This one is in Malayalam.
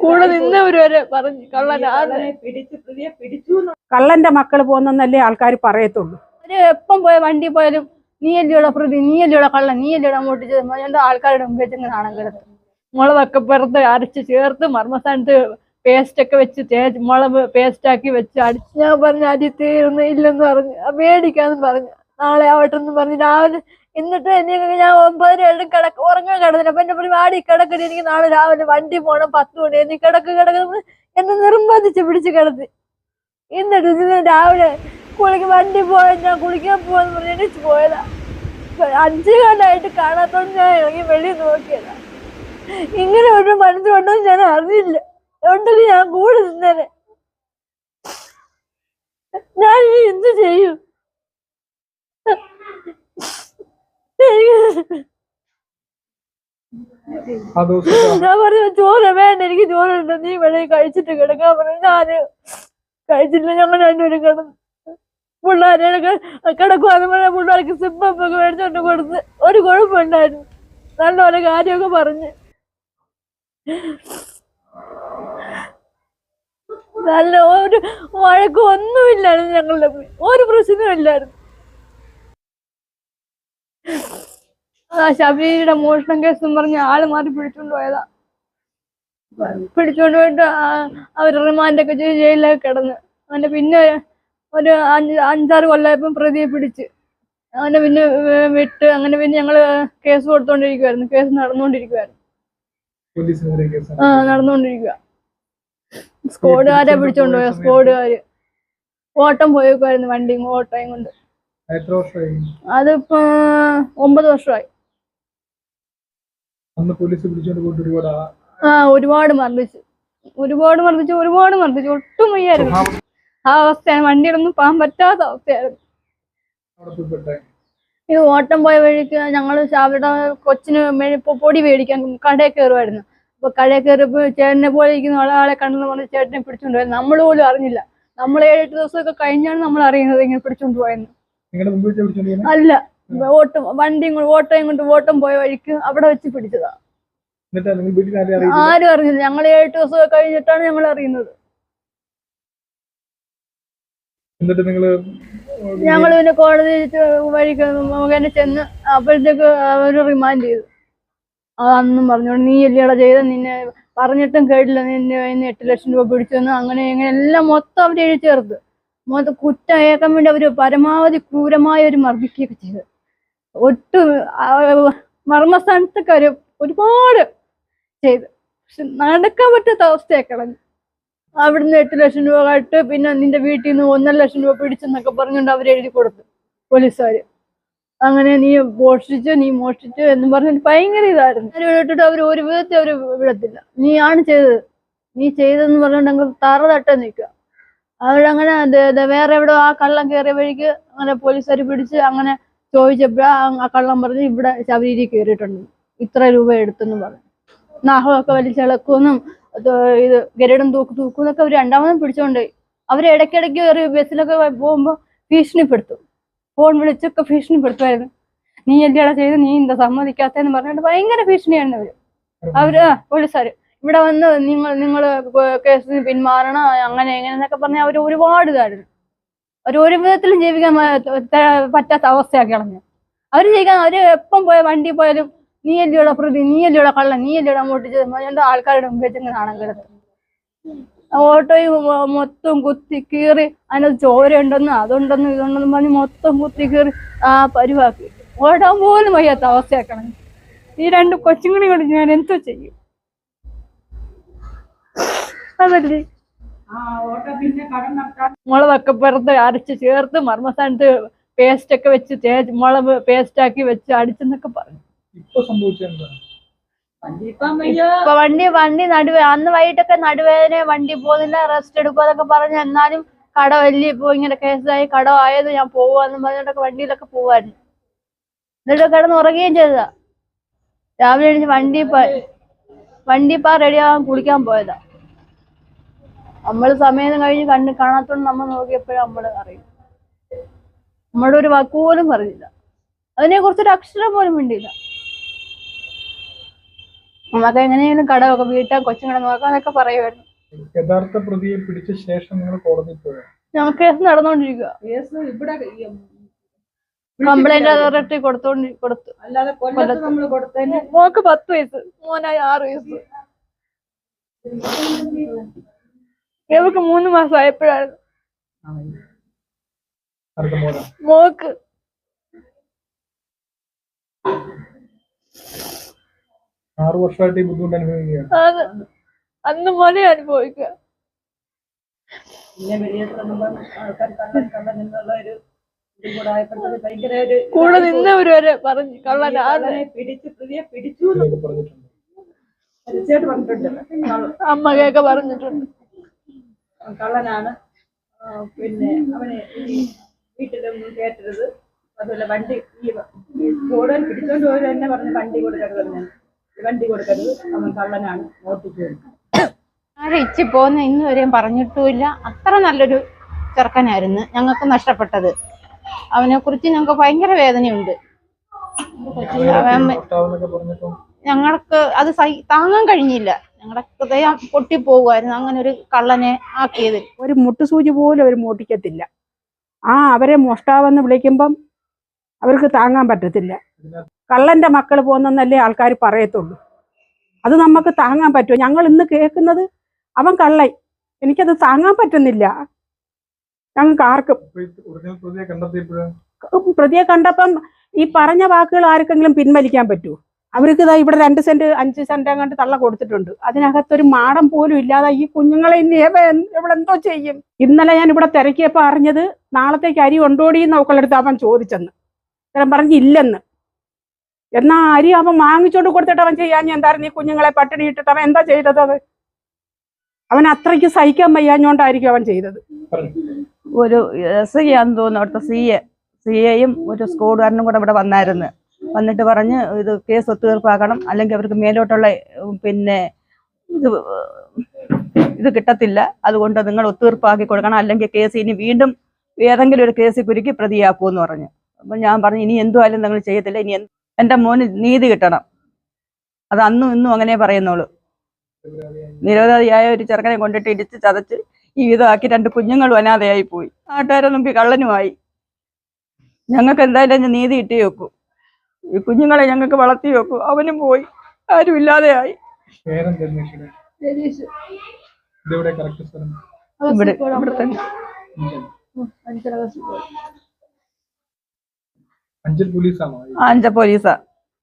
കൂടെ നിന്നവര് വരെ പറഞ്ഞു കള്ളന്റെ മക്കൾ പോന്നെന്നല്ലേ ആൾക്കാർ പറയത്തുള്ളൂ. അവർ എപ്പം പോയ വണ്ടി പോയാലും നീ അല്ലയോടെ പ്രതി നീ അല്ലയോടെ കള്ളൻ നീ അല്ലയോടെ അങ്ങോട്ട് ചെന്ന് ആൾക്കാരുടെ മുമ്പിൽ ചെന്ന് നാണം കിടത്ത് മുളകൊക്കെ പുറത്ത് അരച്ച് ചേർത്ത് മർമ്മസ്ഥാനത്ത് പേസ്റ്റ് ഒക്കെ വെച്ച് തേച്ച് മുളക് പേസ്റ്റ് ആക്കി വെച്ച് അടിച്ച് ഞാൻ പറഞ്ഞു അരി തീരുന്നു ഇല്ലെന്ന് പറഞ്ഞു മേടിക്കാന്ന് പറഞ്ഞു നാളെ ആവട്ടെ എന്ന് പറഞ്ഞു രാവിലെ എന്നിട്ട് എനിക്ക് ഞാൻ ഒമ്പതര ഏഴും കിടക്ക് ഉറങ്ങാൻ കിടന്നില്ല. അപ്പൊ എന്നെ പറഞ്ഞു വാടി കിടക്കണ എനിക്ക് നാളെ രാവിലെ വണ്ടി പോണം പത്ത് മണി എനിക്ക് കിടക്ക് കിടക്കുന്ന എന്നെ നിർബന്ധിച്ച് പിടിച്ച് കിടത്തി. എന്നിട്ട് രാവിലെ കുളിക്ക് വണ്ടി പോയ ഞാൻ കുളിക്കാൻ പോവാന്ന് പറഞ്ഞ് എണീച്ച് പോയതാ. അഞ്ചു കാലമായിട്ട് കാണാത്തോണ്ട് ഞാൻ ഇറങ്ങി വെളി നോക്കിയതാ. ഇങ്ങനെ ഒരു മനസ്സിലുണ്ടെന്ന് ഞാൻ അറിഞ്ഞില്ല ഉണ്ടെങ്കിൽ ഞാൻ കൂടെ നിന്നേനെ ഞാൻ ഇനി എന്ത് ചെയ്യും എനിക്ക് ആ ദിവസം എനിക്ക് ചോറുണ്ട് നീ ഇവിടെ കഴിച്ചിട്ട് കിടക്കാൻ പറഞ്ഞു ഞാൻ കഴിച്ചില്ല ഞങ്ങൾ രണ്ടുപേരും കിടന്നു പിള്ളേരെ കിടക്കുവാന്ന് പറഞ്ഞ പിള്ളേർക്ക് സിപ്പൊക്കെ മേടിച്ചോണ്ട് കൊടുത്ത് ഒരു കുഴപ്പമുണ്ടായിരുന്നു നല്ലപോലെ കാര്യമൊക്കെ പറഞ്ഞ്. നല്ല ഒരു വഴക്കും ഒന്നുമില്ലായിരുന്നു ഞങ്ങളുടെ. ഒരു പ്രശ്നവും ആ ശബരിയുടെ മോഷണം കേസ് പറഞ്ഞ ആൾ മാറി പിടിച്ചോണ്ട് പോയതാ. പിടിച്ചോണ്ട് പോയിട്ട് അവർ അവർ റിമാൻഡൊക്കെ ചെയ്ത് ജയിലിലൊക്കെ കിടന്ന്. അവന്റെ പിന്നെ ഒരു അഞ്ച് അഞ്ചാറ് കൊല്ലായപ്പം പ്രതിയെ പിടിച്ച്. അങ്ങനെ പിന്നെ വിട്ട് അങ്ങനെ പിന്നെ ഞങ്ങൾ കേസ് കൊടുത്തോണ്ടിരിക്കുവായിരുന്നു. കേസ് നടന്നുകൊണ്ടിരിക്കുവായിരുന്നു ആ നടന്നുകൊണ്ടിരിക്കുക സ്കോഡുകാരെ പിടിച്ചോണ്ട് പോയ സ്കോഡുകാര്. ഓട്ടം പോയേക്കുമായിരുന്നു വണ്ടിയും ഓട്ടയും കൊണ്ട്. അതിപ്പോ ഒമ്പത് വർഷമായി. അന്ന് പോലീസ് പിടിച്ചോണ്ട് പോയിട്ട് ഒരുപാട് ആ- ഒരുപാട് മർദ്ദിച്ചു. ഒരുപാട് മർദ്ദിച്ചു ഒരുപാട് മർദ്ദിച്ചു. ഒട്ടും വയ്യായിരുന്നു. ആ അവസ്ഥയാണ്. വണ്ടിയിലൊന്നും പോകാൻ പറ്റാത്ത അവസ്ഥയായിരുന്നു. ഇത് ഓട്ടം പോയ വഴിക്ക് ഞങ്ങൾ അവരുടെ കൊച്ചിന് പൊടി മേടിക്കാൻ കടയിൽ കയറുമായിരുന്നു. അപ്പൊ കടയിൽ കയറിയപ്പോ ചേട്ടനെ പോലെ ഇരിക്കുന്ന ഒരാളെ കണ്ടെന്ന് പറഞ്ഞ് ചേട്ടനെ പിടിച്ചോണ്ട് പോയത്. നമ്മൾ പോലും അറിഞ്ഞില്ല. നമ്മൾ ഏഴെട്ട് ദിവസമൊക്കെ കഴിഞ്ഞാണ് നമ്മൾ അറിയുന്നത് ഇങ്ങനെ പിടിച്ചോണ്ട് പോയെന്ന്. അല്ല. ഓട്ടം വണ്ടിയും കൊണ്ട് ഓട്ടോയും കൊണ്ട് ഓട്ടം പോയ വഴിക്ക് അവിടെ വെച്ച് പിടിച്ചതാ. ആരും അറിഞ്ഞത് അറിഞ്ഞില്ല. ഞങ്ങൾ ഏഴ് ദിവസം കഴിഞ്ഞിട്ടാണ് ഞങ്ങൾ അറിയുന്നത്. എന്നിട്ട് നിങ്ങൾ ഞങ്ങൾ പിന്നെ കോടതി വഴിക്ക് മുഖേന ചെന്ന് അപ്പോഴത്തേക്ക് അവർ റിമാൻഡ് ചെയ്തു. അതന്നും പറഞ്ഞോണ്ട് നീ അല്ലടാ ചെയ്ത? നിന്നെ പറഞ്ഞിട്ടും കേട്ടില്ല. നിന്നെ കയ്യിൽ എട്ട് ലക്ഷം രൂപ പിടിച്ചെന്ന്. അങ്ങനെ ഇങ്ങനെ എല്ലാം മൊത്തം അവർ എഴുതി ചേർത്ത്. മൊത്തം കുറ്റം ഏക്കാൻ വേണ്ടി അവർ പരമാവധി ക്രൂരമായ ഒരു മർദ്ദിക്കുകയൊക്കെ ചെയ്തു. ഒട്ടും മർമ്മസ്ഥാനത്തൊക്കെ അവർ ഒരുപാട് ചെയ്തു. പക്ഷെ നടക്കാൻ പറ്റാത്ത അവസ്ഥയൊക്കെ കളഞ്ഞു അവിടുന്ന് എട്ട് ലക്ഷം രൂപ കട്ട് പിന്നെ നിന്റെ വീട്ടിൽ നിന്ന് ഒന്നര ലക്ഷം രൂപ പിടിച്ചെന്നൊക്കെ പറഞ്ഞുകൊണ്ട് അവർ എഴുതി കൊടുത്തു പോലീസുകാർ അങ്ങനെ നീ മോഷ്ടിച്ചു നീ മോഷ്ടിച്ചു എന്ന് പറഞ്ഞിട്ട് ഭയങ്കര ഇതായിരുന്നു. അവർ വിട്ടിട്ട് അവർ ഒരു വിധത്തിൽ അവർ വിടത്തില്ല. നീയാണ് ചെയ്തത്. നീ ചെയ്തതെന്ന് പറഞ്ഞുകൊണ്ട് അങ്ങ് തറ തട്ട നിൽക്കുക. അവരങ്ങനെ വേറെ എവിടെ ആ കള്ളം കയറിയ വഴിക്ക് അങ്ങനെ പോലീസുകാർ പിടിച്ച് അങ്ങനെ ചോദിച്ചപ്പോഴാ കള്ളം പറഞ്ഞ് ഇവിടെ ശബരിയിൽ കയറിയിട്ടുണ്ട്. ഇത്ര രൂപ എടുത്തെന്ന് പറഞ്ഞു. നാഹമൊക്കെ വലിച്ചിളക്കുമെന്നും ഇത് ഗരുഡൻ തൂക്ക് തൂക്കുന്നൊക്കെ അവർ രണ്ടാമതും പിടിച്ചോണ്ട്. അവർ ഇടയ്ക്കിടയ്ക്ക് കയറി ബസ്സിലൊക്കെ പോകുമ്പോ ഭീഷണിപ്പെടുത്തും. ഫോൺ വിളിച്ചൊക്കെ ഭീഷണിപ്പെടുത്തുമായിരുന്നു. നീ എന്തിനാ ചെയ്ത്? നീ എന്താ സമ്മതിക്കാത്തെന്ന് പറഞ്ഞിട്ട് ഭയങ്കര ഭീഷണിയായിരുന്നു അവർ. അവർ ആ, പോലീസുകാര്. ഇവിടെ വന്ന് നിങ്ങൾ നിങ്ങൾ കേസിന് പിന്മാറണം അങ്ങനെ എങ്ങനെ എന്നൊക്കെ പറഞ്ഞ് അവർ ഒരുപാട് ഇതായിരുന്നു. അവർ ഒരു വിധത്തിലും ജീവിക്കാൻ പറ്റാത്ത അവസ്ഥയാക്കി കളഞ്ഞു അവർ ജീവിക്കാൻ അവർ എപ്പം പോയ വണ്ടി പോയാലും നീ അല്ലയോടെ പ്രതി നീ അല്ലയോടെ കള്ളം നീ അല്ലയോടെ അങ്ങോട്ട് ചെന്ന് ആൾക്കാരുടെ മുമ്പിൽ വെച്ച് നാണം കിടത്തും. ഓട്ടോയും മൊത്തം കുത്തി കീറി അതിനകത്ത് ചോര ഉണ്ടെന്ന് അതുണ്ടെന്ന് ഇതുണ്ടെന്ന് പറഞ്ഞ് മൊത്തം കുത്തി കീറി ആ പരുവാക്കി. ഓടാൻ പോലും വയ്യാത്ത അവസ്ഥയാക്കണം ഈ രണ്ട് കൊച്ചുങ്ങളെ കൊണ്ട് ഞാൻ എന്തോ ചെയ്യും? അതല്ലേ? ആ ഒക്കെ പുറത്ത് അരച്ച് ചേർത്ത് മർമ്മസ്ഥാനത്ത് പേസ്റ്റ് ഒക്കെ വെച്ച് തേച്ച് മുളക് പേസ്റ്റ് ആക്കി വെച്ച് അടിച്ചെന്നൊക്കെ പറഞ്ഞു. ഇപ്പൊ വണ്ടി വണ്ടി നടുവേ അന്ന് വൈകിട്ടൊക്കെ നടുവേദന വണ്ടി പോകുന്നില്ല റെസ്റ്റ് എടുക്കുക പറഞ്ഞു എന്നാലും കട വലിയ ഇപ്പൊ ഇങ്ങനെ കേസായി കട ആയത് ഞാൻ പോവാന്ന് പറഞ്ഞിട്ടൊക്കെ വണ്ടിയിലൊക്കെ പോവായിരുന്നു. എന്നിട്ട് കിടന്ന് ഉറങ്ങുകയും ചെയ്തതാ. രാവിലെ എണീച്ച് വണ്ടി വണ്ടി പാ റെഡിയാവാൻ കുളിക്കാൻ പോയതാ. നമ്മൾ സമയം കഴിഞ്ഞ് കണ്ണ് കാണാത്തോണ്ട് നമ്മൾ നോക്കിയപ്പോഴും നമ്മൾ അറിയും. നമ്മുടെ ഒരു വാക്ക് പോലും പറഞ്ഞില്ല അതിനെ കുറിച്ചൊരു അക്ഷരം പോലും മിണ്ടിയില്ല. നമുക്ക് കട കടമൊക്കെ വീട്ടാ കൊച്ചുങ്ങളെ നോക്കാന്നൊക്കെ പറയുമായിരുന്നു യഥാർത്ഥ പ്രതിയെ പിടിച്ച ശേഷം നിങ്ങൾ കോടതിയിൽ പോയോ? ഞങ്ങൾക്ക് കേസ് നടന്നുകൊണ്ടിരിക്കുക കേസ് ഇവിടെ കംപ്ലൈന്റ് അതോറിറ്റി കൊടുത്തോണ്ട് കൊടുത്തു. അല്ലാതെ കൊല്ലത്ത് നമ്മൾ കൊടുത്തതിന് മോക്ക് പത്ത് വയസ്സ് മോനായി ആറ് വയസ്സ്. ഇവർക്ക് മൂന്ന് മാസം മോന മോക്ക് ആറു വർഷമായിട്ട് ഈ ബുദ്ധിമുട്ട് അനുഭവിക്കുകയാണ്. അന്ന് മോനെ അനുഭവിക്കുക. കള്ളൻ കള്ളൻ കൂടെ നിന്നവര് വരെ പറഞ്ഞു കള്ളനാണ്. കള്ളനെ പിടിച്ച് പ്രതിയെ പിടിച്ചു എന്ന് പറഞ്ഞിട്ടുണ്ട്. തീർച്ചയായിട്ടും പറഞ്ഞിട്ടുണ്ട്. കള്ള- അമ്മയൊക്കെ പറഞ്ഞിട്ടുണ്ട്. കള്ളനാണ്. പിന്നെ അവനെ വീട്ടിലൊന്നും കയറ്റരുത്. അതുപോലെ വണ്ടി ഈ കൂടുതൽ പിടിച്ചോണ്ട് പോയി തന്നെ പറഞ്ഞ് വണ്ടി കൊടുക്കരുത് തന്നെ വണ്ടി കൊടുക്കരുത്. അവൻ കള്ളനാണ്. ഓട്ടിച്ചു ആരും ഇച്ചി പോന്ന് ഇന്ന് വരെയും പറഞ്ഞിട്ടുമില്ല. അത്ര നല്ലൊരു ചെറുക്കനായിരുന്നു ഞങ്ങൾക്ക് നഷ്ടപ്പെട്ടത്. അവനെ കുറിച്ച് ഞങ്ങൾക്ക് ഭയങ്കര വേദനയുണ്ട്. ഞങ്ങൾക്ക് അത് താങ്ങാൻ കഴിഞ്ഞില്ല. ഞങ്ങളുടെ ഹൃദയം പൊട്ടിപ്പോകുമായിരുന്നു അങ്ങനെ ഒരു കള്ളനെ ആക്കിയത് ഒരു മുട്ടുസൂചി പോലും അവർ മോട്ടിക്കത്തില്ല ആ അവരെ മോഷ്ടാവെന്ന് വിളിക്കുമ്പം അവർക്ക് താങ്ങാൻ പറ്റത്തില്ല. കള്ളന്റെ മക്കൾ പോകുന്നല്ലേ ആൾക്കാർ പറയത്തുള്ളൂ. അത് നമുക്ക് താങ്ങാൻ പറ്റുമോ? ഞങ്ങൾ ഇന്ന് കേൾക്കുന്നത് അവൻ കള്ളൻ. എനിക്കത് താങ്ങാൻ പറ്റുന്നില്ല. ഞങ്ങൾക്ക് ആർക്കും. പ്രതിയെ കണ്ടപ്പം ഈ പറഞ്ഞ വാക്കുകൾ ആർക്കെങ്കിലും പിൻവലിക്കാൻ പറ്റുമോ അവർക്ക് ഇതാ ഇവിടെ രണ്ട് സെന്റ് അഞ്ച് സെന്റ് അങ്ങോട്ട് തള്ള കൊടുത്തിട്ടുണ്ട്. അതിനകത്തൊരു മാടം പോലും ഇല്ലാതെ ഈ കുഞ്ഞുങ്ങളെ ഇനി ഇവിടെ എന്തോ ചെയ്യും? ഇന്നലെ ഞാൻ ഇവിടെ തിരക്കിയപ്പോൾ അറിഞ്ഞത് നാളത്തേക്ക് അരി ഉണ്ടോടി എന്ന് അവക്കളെടുത്ത് അവൻ ചോദിച്ചെന്ന്. ഇത്തരം പറഞ്ഞ് ഇല്ലെന്ന്. എന്നാ അരി അവൻ വാങ്ങിച്ചോണ്ട് കൊടുത്തിട്ട് അവൻ ചെയ്യാൻ എന്തായിരുന്നു? ഈ കുഞ്ഞുങ്ങളെ പട്ടിണി ഇട്ടിട്ട് അവൻ എന്താ ചെയ്തത് അത്? അവൻ അത്രയ്ക്ക് സഹിക്കാൻ വയ്യാഞ്ഞോണ്ടായിരിക്കും അവൻ ചെയ്തത്. ഒരു എസ് ഐ തോന്നുന്നു അവിടുത്തെ സി എ സി എയും ഒരു സ്കൂളുകാരനും കൂടെ ഇവിടെ വന്നായിരുന്നു. വന്നിട്ട് പറഞ്ഞ് ഇത് കേസ് ഒത്തുതീർപ്പാക്കണം അല്ലെങ്കിൽ അവർക്ക് മേലോട്ടുള്ള പിന്നെ ഇത് ഇത് കിട്ടത്തില്ല. അതുകൊണ്ട് നിങ്ങൾ ഒത്തുതീർപ്പാക്കി കൊടുക്കണം. അല്ലെങ്കിൽ കേസ് ഇനി വീണ്ടും ഏതെങ്കിലും ഒരു കേസിൽ കുരുക്കി പ്രതിയാക്കുമെന്ന് പറഞ്ഞു. അപ്പം ഞാൻ പറഞ്ഞു ഇനി എന്തുമായാലും നിങ്ങൾ ചെയ്യത്തില്ല. ഇനി എന്റെ മോന് നീതി കിട്ടണം. അത് അന്നും ഇന്നും അങ്ങനെ പറയുന്നുള്ളൂ. നിരവധിയായ ഒരു ചെറുക്കനെ കൊണ്ടിട്ട് ഇടിച്ച് ചതച്ച് ഈ വിധമാക്കി രണ്ട് കുഞ്ഞുങ്ങളും അനാഥയായി പോയി. നാട്ടുകാരെ നമുക്ക് കള്ളനുമായി. ഞങ്ങൾക്ക് എന്തായാലും നീതി കിട്ടി വെക്കും ഈ കുഞ്ഞുങ്ങളെ ഞങ്ങൾക്ക് വളർത്തി വെക്കും. അവനും പോയി. ആരും ഇല്ലാതെയായി. ഇവിടെ ഇവിടെ തന്നെ. അഞ്ചൽ. പോലീസാ.